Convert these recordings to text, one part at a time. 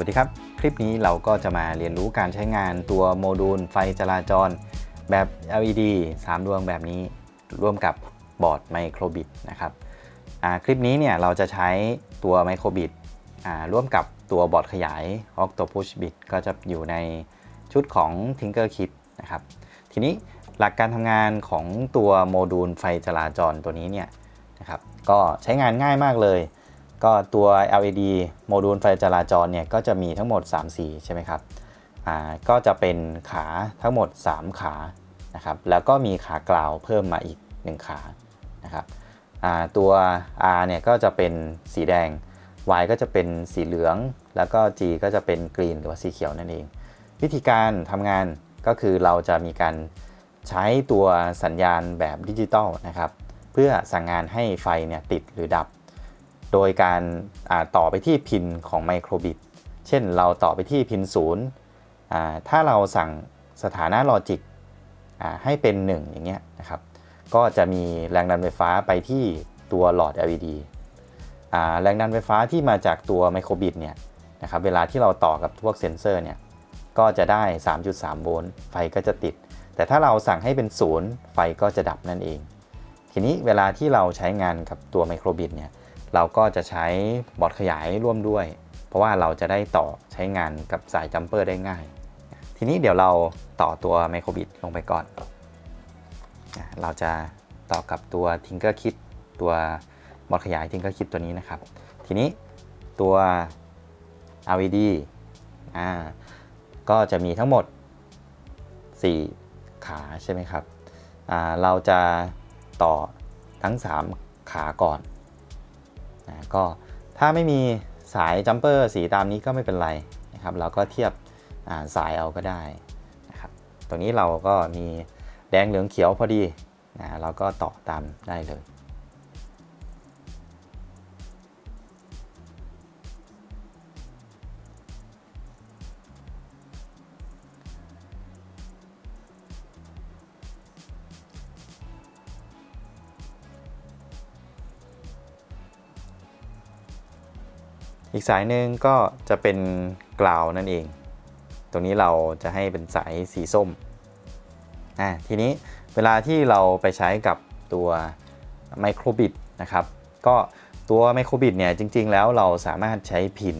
วัสดีครับ คลิปนี้เราก็จะมาเรียนรู้การใช้งานตัวโมดูลไฟจราจร แบบ LED 3 ดวงแบบนี้ร่วมกับบอร์ดไมโครบิตนะครับคลิปนี้เนี่ยเราจะใช้ตัวไมโครบิตอ่าร่วมกับตัวบอร์ดขยาย Octopus Bit ก็จะอยู่ในชุดของ Tinker Kit นะครับ ทีนี้หลักการทำงานของตัวโมดูลไฟจราจรตัวนี้เนี่ยนะครับก็ใช้งานง่ายมากเลย ก็ตัว LED โมดูลไฟจราจรเนี่ยก็จะมีทั้งหมด 3 สีใช่ไหมครับอ่าก็จะเป็นขาทั้งหมด 3 ขานะครับแล้วก็มีขากล่าวเพิ่มมาอีก 1 ขานะครับอ่าตัว R เนี่ยก็จะเป็นสีแดง Y ก็จะเป็นสีเหลือง แล้วก็ G ก็จะเป็นกรีนหรือว่าสีเขียวนั่นเอง วิธีการทำงานก็คือเราจะมีการใช้ตัวสัญญาณแบบดิจิตอลนะครับเพื่อสั่งงานให้ไฟเนี่ยติดหรือดับ โดยการต่อไปที่พินของไมโครบิต เช่นเราต่อไปที่พิน0ถ้าเราสั่งสถานะลอจิกให้เป็น 1 อย่างเงี้ยนะครับ ก็จะมีแรงดันไฟฟ้าไปที่ตัวหลอด LED แรงดันไฟฟ้าที่มาจากตัวไมโครบิตเนี่ยนะครับ เวลาที่เราต่อกับพวกเซ็นเซอร์เนี่ย ก็จะได้ 3.3 โวลต์ ไฟก็จะติด แต่ถ้าเราสั่งให้เป็นศูนย์ไฟก็จะดับนั่นเอง ทีนี้เวลาที่เราใช้งานกับตัวไมโครบิตเนี่ย เราก็จะใช้บอร์ดขยายร่วมด้วย เพราะว่าเราจะได้ต่อใช้งานกับสายจัมเปอร์ได้ง่าย ทีนี้เดี๋ยวเราต่อตัวไมโครบิตลงไปก่อน เราจะต่อกับตัว Tinker Kit ตัวบอร์ดขยาย Tinker Kit ตัวนี้นะครับ ทีนี้ตัว LED อ่าก็จะมีทั้งหมด 4 ขาใช่ไหมครับ เราจะต่อทั้ง 3 ขาก่อน นะก็ถ้าไม่มีสายจัมเปอร์สีตามนี้ก็ไม่เป็นไรนะครับเราก็เทียบาสายเอาก็ได้นะครับตรงนี้เราก็มีแดงเหลืองเขียวพอดีนะเราก็ต่อตามได้เลย อีกสายหนึ่งก็จะเป็นกราวนั่นเอง ตรงนี้เราจะให้เป็นสายสีส้มอ่าทีนี้เวลาที่เราไปใช้กับตัวไมโครบิตนะครับ ก็ตัวไมโครบิตเนี่ยจริง ๆ แล้วเราสามารถใช้พิน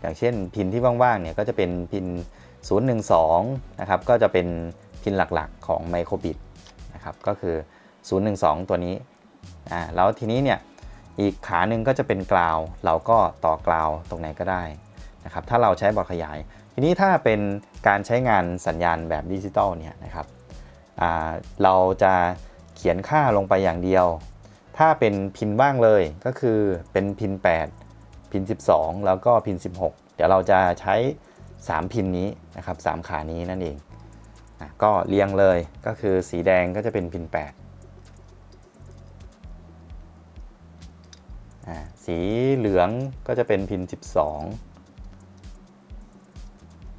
อย่างเช่นพินที่ว่างๆเนี่ยก็จะเป็นพิน 012 นะครับ ก็จะเป็นพินหลักๆของไมโครบิตนะครับ ก็คือ 012 ตัวนี้อ่าแล้วทีนี้เนี่ย อีกขาหนึ่งก็จะเป็นกราว เราก็ต่อกราวตรงไหนก็ได้นะครับ ถ้าเราใช้บอร์ดขยาย ทีนี้ถ้าเป็นการใช้งานสัญญาณแบบดิจิตอลเนี่ยนะครับเราจะเขียนค่าลงไปอย่างเดียว ถ้าเป็นพินว่างเลยก็คือเป็นพิน 8 พิน 12 แล้วก็พิน 16 เดี๋ยวเราจะใช้ 3 พินนี้นะครับ3ขานี้นั่นเองก็เรียงเลยก็คือสีแดงก็จะเป็นพิน 8 สีเหลืองก็จะเป็นพิน 12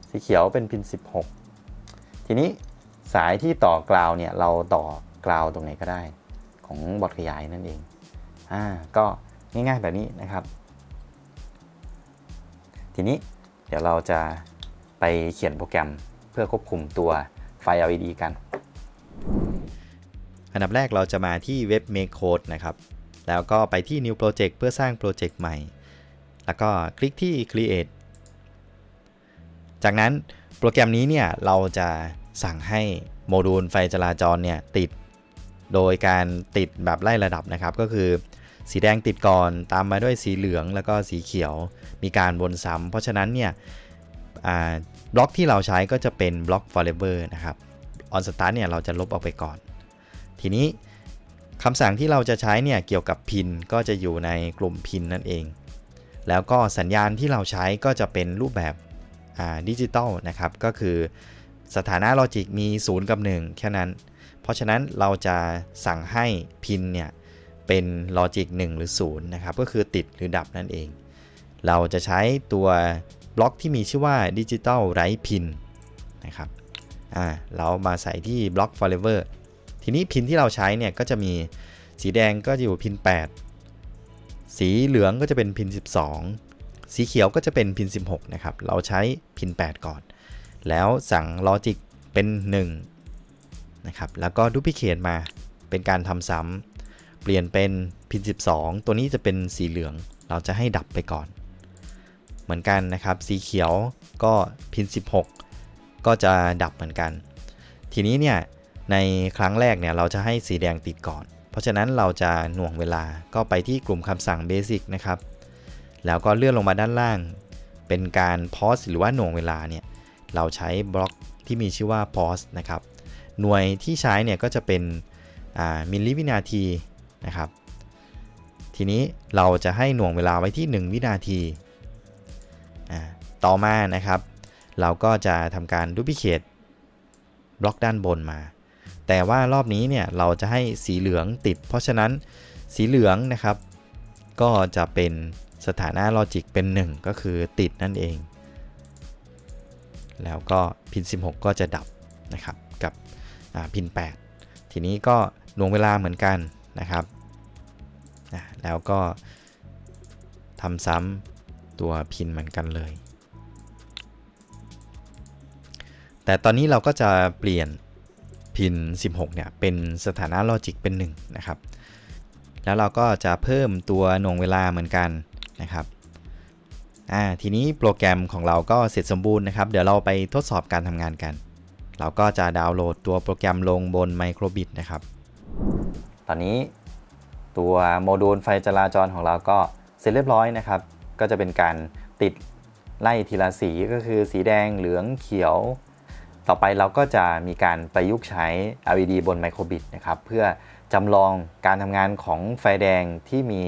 สีเขียวเป็นพิน 16 ทีนี้สายที่ต่อกราวเนี่ยเราต่อกราวตรงไหนก็ได้ของบอร์ดขยายนั่นเอง อ่า ก็ง่ายๆแบบนี้นะครับ ทีนี้เดี๋ยวเราจะไปเขียนโปรแกรมเพื่อควบคุมตัวไฟ LED กัน อันดับแรกเราจะมาที่เว็บ Make Code นะครับ แล้วก็ไปที่ New Project เพื่อสร้างโปรเจกต์ใหม่ แล้วก็คลิกที่ Create จากนั้นโปรแกรมนี้เนี่ยเราจะสั่งให้โมดูลไฟจราจรเนี่ยติด โดยการติดแบบไล่ระดับนะครับ ก็คือ สีแดงติดก่อนตามมาด้วยสีเหลืองแล้วก็สีเขียวมีการวนซ้ำเพราะฉะนั้นเนี่ยบล็อกที่เราใช้ก็จะเป็นบล็อก forever นะครับ on start เนี่ยเราจะลบออกไปก่อน ทีนี้ คำสั่งที่เราจะใช้เนี่ยเกี่ยวกับพินก็จะอยู่ในกลุ่มพินนั่นเอง แล้วก็สัญญาณที่เราใช้ก็จะเป็นรูปแบบดิจิตอลนะครับ ก็คือสถานะลอจิกมี 0 กับ 1 แค่นั้น เพราะฉะนั้นเราจะสั่งให้พินเนี่ยเป็นลอจิก1หรือ 0 นะครับ ก็คือติดหรือดับนั่นเอง เราจะใช้ตัวบล็อกที่มีชื่อว่าดิจิตอลไรพินนะครับเรามาใส่ที่บล็อก forever ทีนี้พินที่เราใช้เนี่ยก็จะมีสีแดงก็จะอยู่พิน 8 สีเหลืองก็จะเป็นพิน 12 สีเขียวก็จะเป็นพิน 16 นะครับ เราใช้พิน 8 ก่อน แล้วสั่งลอจิกเป็น1นะครับ แล้วก็ดูพิเคทมาเป็นการทำซ้ำเปลี่ยนเป็นพิน 12 ตัวนี้จะเป็นสีเหลือง เราจะให้ดับไปก่อน เหมือนกันนะครับ สีเขียวก็พิน 16 ก็จะดับเหมือนกัน ทีนี้เนี่ย ในครั้งแรกเนี่ยเราจะให้สีแดงติดก่อน เพราะฉะนั้นเราจะหน่วงเวลาก็ไปที่กลุ่มคำสั่ง Basic นะครับ แล้วก็เลื่อนลงมาด้านล่าง เป็นการ pause หรือว่าหน่วงเวลาเนี่ยเราใช้บล็อกที่มีชื่อว่า pause นะครับ หน่วยที่ใช้เนี่ยก็จะเป็นมิลลิวินาทีนะครับ ทีนี้เราจะให้หน่วงเวลาไว้ที่ 1 วินาทีต่อมานะครับ เราก็จะทำการดูพิเคทบล็อกด้านบนมา แต่ว่ารอบนี้เนี่ยเราจะให้สีเหลืองติด เพราะฉะนั้นสีเหลืองนะครับ ก็จะเป็นสถานะลอจิกเป็น 1 ก็คือติดนั่นเอง แล้วก็พิน 16 ก็จะดับนะครับกับพิน 8 ทีนี้ก็หน่วงเวลาเหมือนกันนะครับ แล้วก็ทำซ้ำตัวพินเหมือนกันเลย แต่ตอนนี้เราก็จะเปลี่ยน พิน 16 เนี่ย เป็นสถานะลอจิกเป็น1นะครับ แล้วเราก็จะเพิ่มตัวหน่วงเวลาเหมือนกันนะครับอ่าทีนี้โปรแกรมของเราก็เสร็จสมบูรณ์นะครับ เดี๋ยวเราไปทดสอบการทำงานกัน เราก็จะดาวน์โหลดตัวโปรแกรมลงบน Microbit นะครับ ตอนนี้ตัวโมดูลไฟจราจรของเราก็เสร็จเรียบร้อยนะครับ ก็จะเป็นการติดไล่ทีละสีก็คือสีแดงเหลืองเขียว ต่อไปเราก็จะมีการประยุกต์ใช้ LED บนไมโครบิตนะครับเพื่อจำลองการทำงานของไฟแดงที่มี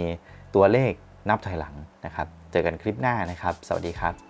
ตัวเลขนับถอยหลังนะครับ เจอกันคลิปหน้านะครับ สวัสดีครับ